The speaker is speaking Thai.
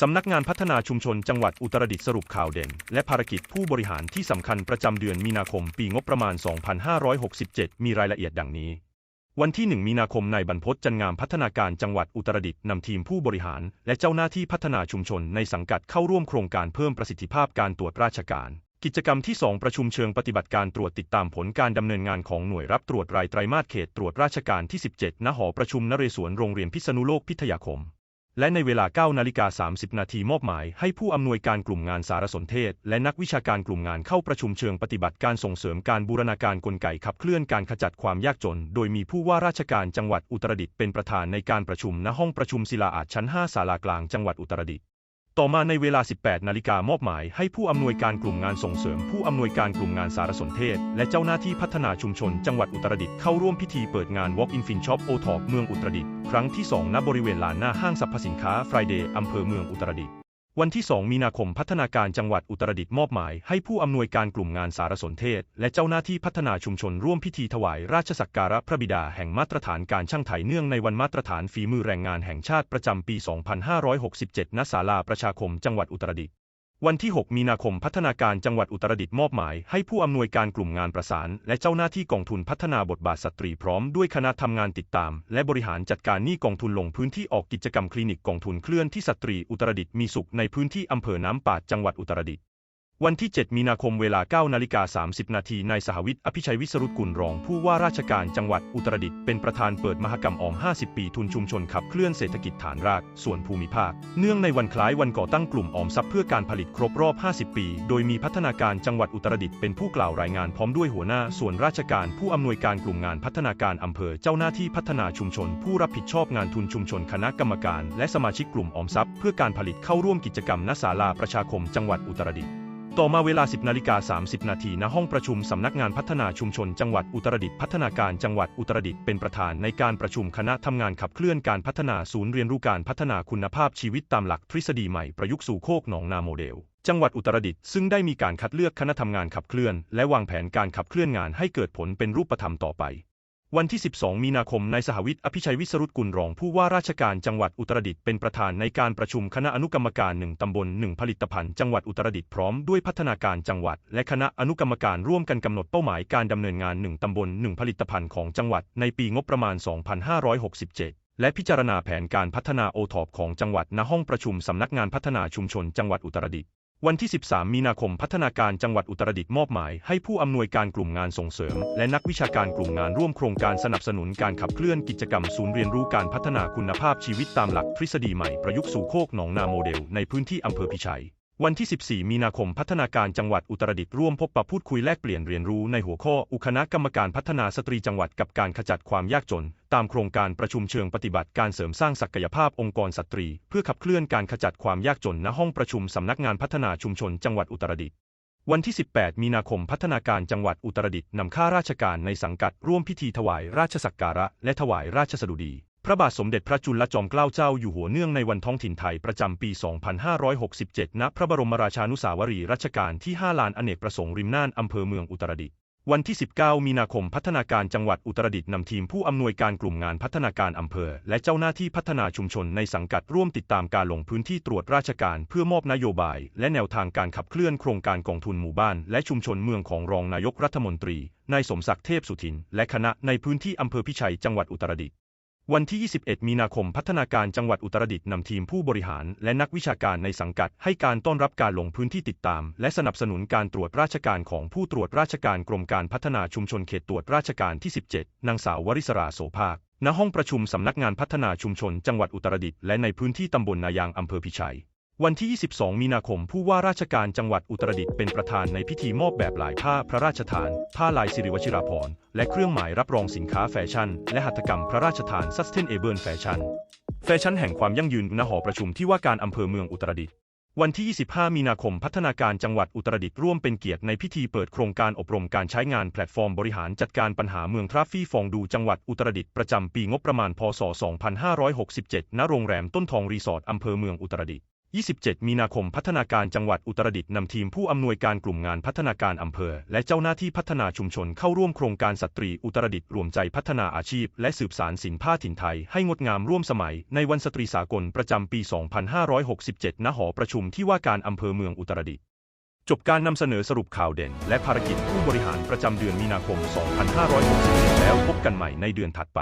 สำนักงานพัฒนาชุมชนจังหวัดอุตรดิตถ์สรุปข่าวเด่น และภารกิจผู้บริหารที่สำคัญประจำเดือนมีนาคมปีงบประมาณ 2567 มีรายละเอียดดังนี้ วันที่ 1 มีนาคมนายบรรพตจันงามพัฒนาการจังหวัดอุตรดิตถ์นำทีมผู้บริหาร และเจ้าหน้าที่พัฒนาชุมชนในสังกัดเข้าร่วมโครงการเพิ่มประสิทธิภาพการตรวจราชการ กิจกรรมที่ 2 ประชุมเชิงปฏิบัติการตรวจติดตามผลการดำเนินงานของหน่วยรับตรวจรายไตรมาสเขตตรวจราชการที่ 17 ณ หอประชุมนเรศวรโรงเรียนพิษณุโลกพิทยาคม และในเวลา9นาฬิกา30 นาทีมอบหมายให้ผู้อำนวยการกลุ่มงานสารสนเทศ และนักวิชาการกลุ่มงานเข้าประชุมเชิงปฏิบัติการส่งเสริมการบูรณาการกลไกขับเคลื่อนการขจัดความยากจน โดยมีผู้ว่าราชการจังหวัดอุตรดิตถ์เป็นประธานในการประชุมณห้องประชุมศิลาอาจชั้น 5 ศาลากลางจังหวัดอุตรดิตถ์ ต่อมาในเวลา 18 นาฬิกามอบหมายให้ผู้อำนวยการกลุ่มงานส่งเสริม ผู้อำนวยการกลุ่มงานสารสนเทศ และเจ้าหน้าที่พัฒนาชุมชนจังหวัดอุตรดิตถ์เข้าร่วมพิธีเปิดงาน Walk in Fin Shop o t o p เมืองอุตรดิตถ์ครั้งที่ 2 ณบริเวณลานหน้าห้างสรรพสินค้า Friday อำเภอเมืองอุตรดิตถ์ วันที่ 2 มีนาคมพัฒนาการจังหวัดอุตรดิตถ์มอบหมายให้ผู้อำนวยการกลุ่มงานสารสนเทศ และเจ้าหน้าที่พัฒนาชุมชนร่วมพิธีถวายราชสักการะพระบิดาแห่งมาตรฐานการช่างไถเนื่องในวันมาตรฐานฝีมือแรงงานแห่งชาติประจำปี 2567 ณ ศาลาประชาคมจังหวัดอุตรดิตถ์ วันที่ 6 มีนาคมพัฒนาการจังหวัดอุตรดิตถ์มอบหมายให้ผู้อำนวยการกลุ่มงานประสาน และเจ้าหน้าที่กองทุนพัฒนาบทบาทสตรีพร้อมด้วยคณะทำงานติดตาม และบริหารจัดการหนี้กองทุนลงพื้นที่ออกกิจกรรมคลินิกกองทุนเคลื่อนที่สตรีอุตรดิตถ์มีสุขในพื้นที่อำเภอน้ำปาดจังหวัดอุตรดิตถ์ วันที่ 7 มีนาคมเวลา 9 นาฬิกา 30 นาทีนายสหวิทย์อภิชัยวิสรุตกุลรองผู้ว่าราชการจังหวัดอุตรดิตถ์เป็นประธานเปิดมหกรรมออม 50 ปีทุนชุมชนขับเคลื่อนเศรษฐกิจฐานราก ส่วนภูมิภาค เนื่องในวันคล้ายวันก่อตั้งกลุ่มออมทรัพย์เพื่อการผลิตครบรอบ 50 ปี โดยมีพัฒนาการจังหวัดอุตรดิตถ์เป็นผู้กล่าวรายงานพร้อมด้วยหัวหน้าส่วนราชการผู้อำนวยการกลุ่มงานพัฒนาการอำเภอเจ้าหน้าที่พัฒนาชุมชน ผู้รับผิดชอบงานทุนชุมชนคณะกรรมการ และสมาชิกกลุ่มออมทรัพย์เพื่อการผลิตเข้าร่วมกิจกรรมณศาลาประชาคมจังหวัดอุตรดิตถ์ ต่อมาเวลา 10นาฬิกา30 นาทีณห้องประชุมสำนักงานพัฒนาชุมชนจังหวัดอุตรดิตถ์พัฒนาการจังหวัดอุตรดิตถ์เป็นประธานในการประชุมคณะทำงานขับเคลื่อนการพัฒนาศูนย์เรียนรู้การพัฒนาคุณภาพชีวิตตามหลักทฤษฎีใหม่ประยุกต์สู่โคกหนองนาโมเดล จังหวัดอุตรดิตถ์ซึ่งได้มีการคัดเลือกคณะทำงานขับเคลื่อน และวางแผนการขับเคลื่อนงานให้เกิดผลเป็นรูปธรรมต่อไป วันที่ 12 มีนาคมนายสหวิทย์อภิชัยวิสรุตกุลรองผู้ว่าราชการจังหวัดอุตรดิตถ์เป็นประธานในการประชุมคณะอนุกรรมการหนึ่งตำบลหนึ่งผลิตภัณฑ์จังหวัดอุตรดิตถ์พร้อมด้วยพัฒนาการจังหวัด และคณะอนุกรรมการร่วมกันกำหนดเป้าหมายการดำเนินงานหนึ่งตำบลหนึ่งผลิตภัณฑ์ของจังหวัดในปีงบประมาณ 2567 และพิจารณาแผนการพัฒนาโอทอปของจังหวัดณห้องประชุมสำนักงานพัฒนาชุมชนจังหวัดอุตรดิตถ์ วันที่ 13 มีนาคมพัฒนาการจังหวัดอุตรดิตถ์มอบหมายให้ผู้อำนวยการกลุ่มงานส่งเสริม และนักวิชาการกลุ่มงานร่วมโครงการสนับสนุนการขับเคลื่อนกิจกรรมศูนย์เรียนรู้การพัฒนาคุณภาพชีวิตตามหลักทฤษฎีใหม่ประยุกต์สู่โคกหนองนาโมเดลในพื้นที่อำเภอพิชัย วันที่ 14 มีนาคมพัฒนาการจังหวัดอุตรดิตถ์ร่วมพบปะพูดคุยแลกเปลี่ยนเรียนรู้ในหัวข้ออุคณะกรรมการพัฒนาสตรีจังหวัดกับการขจัดความยากจน ตามโครงการประชุมเชิงปฏิบัติการเสริมสร้างศักยภาพองค์กรสตรี เพื่อขับเคลื่อนการขจัดความยากจนณห้องประชุมสำนักงานพัฒนาชุมชนจังหวัดอุตรดิตถ์วันที่ 18 มีนาคมพัฒนาการจังหวัดอุตรดิตถ์นำข้าราชการในสังกัดร่วมพิธีถวายราชสักการะ และถวายราชสดุดี พระบาทสมเด็จพระจุลจอมเกล้าเจ้าอยู่หัวเนื่องในวันท้องถิ่นไทยประจำปี 2567 ณ พระบรมราชานุสาวรีย์รัชกาลที่ 5 ลานอเนกประสงค์ริมน่านอำเภอเมืองอุตรดิตถ์ วันที่ 19 มีนาคมพัฒนาการจังหวัดอุตรดิตถ์นำทีมผู้อำนวยการกลุ่มงานพัฒนาการอำเภอ และเจ้าหน้าที่พัฒนาชุมชนในสังกัดร่วมติดตามการลงพื้นที่ตรวจราชการเพื่อมอบนโยบาย และแนวทางการขับเคลื่อนโครงการกองทุนหมู่บ้าน และชุมชนเมืองของรองนายกรัฐมนตรีนายสมศักดิ์เทพสุทิน และคณะในพื้นที่อำเภอพิชัยจังหวัดอุตรดิตถ์ วันที่ 21 มีนาคมพัฒนาการจังหวัดอุตรดิตถ์นำทีมผู้บริหาร และนักวิชาการในสังกัด ให้การต้อนรับการลงพื้นที่ติดตาม และสนับสนุนการตรวจราชการของผู้ตรวจราชการกรมการพัฒนาชุมชนเขตตรวจราชการที่ 17 นางสาววริศราโสภาคณห้องประชุมสำนักงานพัฒนาชุมชนจังหวัดอุตรดิตถ์และในพื้นที่ตำบลนายางอำเภอพิชัย วันที่ 22 มีนาคมผู้ว่าราชการจังหวัดอุตรดิตถ์เป็นประธานในพิธีมอบแบบลายผ้าพระราชทาน ผ้าลายสิริวชิราภรณ์และเครื่องหมายรับรองสินค้าแฟชั่น และหัตถกรรมพระราชทาน Sustainable Fashion แฟชั่นแห่งความยั่งยืนณหอประชุมที่ว่าการอำเภอเมืองอุตรดิตถ์วันที่ 25 มีนาคมพัฒนาการจังหวัดอุตรดิตถ์ร่วมเป็นเกียรติในพิธีเปิดโครงการอบรมการใช้งานแพลตฟอร์มบริหารจัดการปัญหาเมืองทราฟฟี่ฟองดูจังหวัดอุตรดิตถ์ประจำปีงบประมาณพศ 2567 ณ โรงแรมต้นทองรีสอร์ทอำเภอเมืองอุตรดิตถ์ 27 มีนาคมพัฒนาการจังหวัดอุตรดิตถ์นำทีมผู้อำนวยการกลุ่มงานพัฒนาการอำเภอ และเจ้าหน้าที่พัฒนาชุมชนเข้าร่วมโครงการสตรีอุตรดิตถ์รวมใจพัฒนาอาชีพ และสืบสารสินผ้าถิ่นไทยให้งดงามร่วมสมัย ในวันสตรีสากลประจำปี 2567 ณ หอประชุมที่ว่าการอำเภอเมืองอุตรดิตถ์จบการนำเสนอสรุปข่าวเด่น และภารกิจผู้บริหารประจำเดือนมีนาคม 2561แล้วพบกันใหม่ในเดือนถัดไป